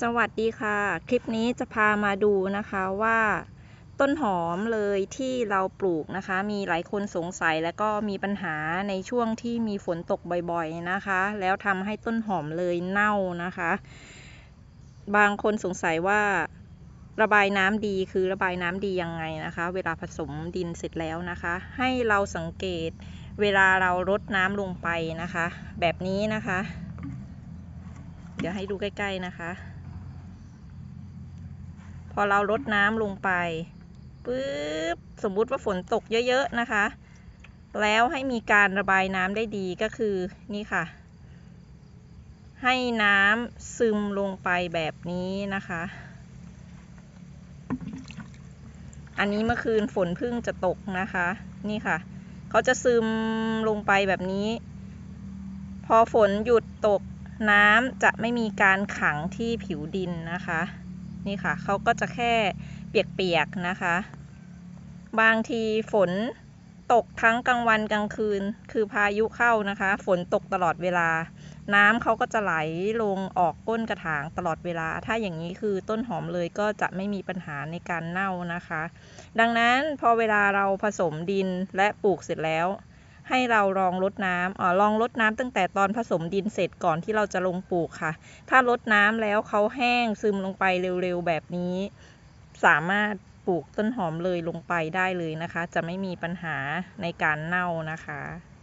สวัสดีค่ะ คลิปนี้จะพามาดูนะคะว่าต้นหอมเลยที่เราปลูกนะคะ มีหลายคนสงสัยแล้วก็มีปัญหาในช่วงที่มีฝนตกบ่อยๆนะคะ แล้วทำให้ต้นหอมเลยเน่านะคะ บางคนสงสัยว่าระบายน้ำดีคือระบายน้ำดียังไงนะคะ เวลาผสมดินเสร็จแล้วนะคะ ให้เราสังเกตเวลาเรารดน้ำลงไปนะคะ แบบนี้นะคะ เดี๋ยวให้ดูใกล้ ๆนะคะ พอเรารดน้ำลงไปปุ๊บสมมุติว่าฝนตกเยอะๆนะคะ แล้วให้มีการระบายน้ำได้ดีก็คือนี่ค่ะ ให้น้ำซึมลงไปแบบนี้นะคะ อันนี้เมื่อคืนฝนเพิ่งจะตกนะคะ นี่ค่ะเขาจะซึมลงไปแบบนี้ พอฝนหยุดตกน้ำจะไม่มีการขังที่ผิวดินนะคะ นี่ค่ะเขาก็จะแค่เปียกๆนะคะ บางทีฝนตกทั้งกลางวันกลางคืน คือพายุเข้านะคะ ฝนตกตลอดเวลา น้ำเขาก็จะไหลลงออกก้นกระถางตลอดเวลา ถ้าอย่างนี้คือต้นหอมเลยก็จะไม่มีปัญหาในการเน่านะคะ ดังนั้นพอเวลาเราผสมดินและปลูกเสร็จแล้ว ให้เราลองรดน้ำอ๋อลองรดน้ำตั้งแต่ตอนผสมดินเสร็จก่อนที่เราจะลงปลูกค่ะ ถ้ารดน้ำแล้วเขาแห้งซึมลงไปเร็วๆแบบนี้ สามารถปลูกต้นหอมเลยลงไปได้เลยนะคะ จะไม่มีปัญหาในการเน่านะคะ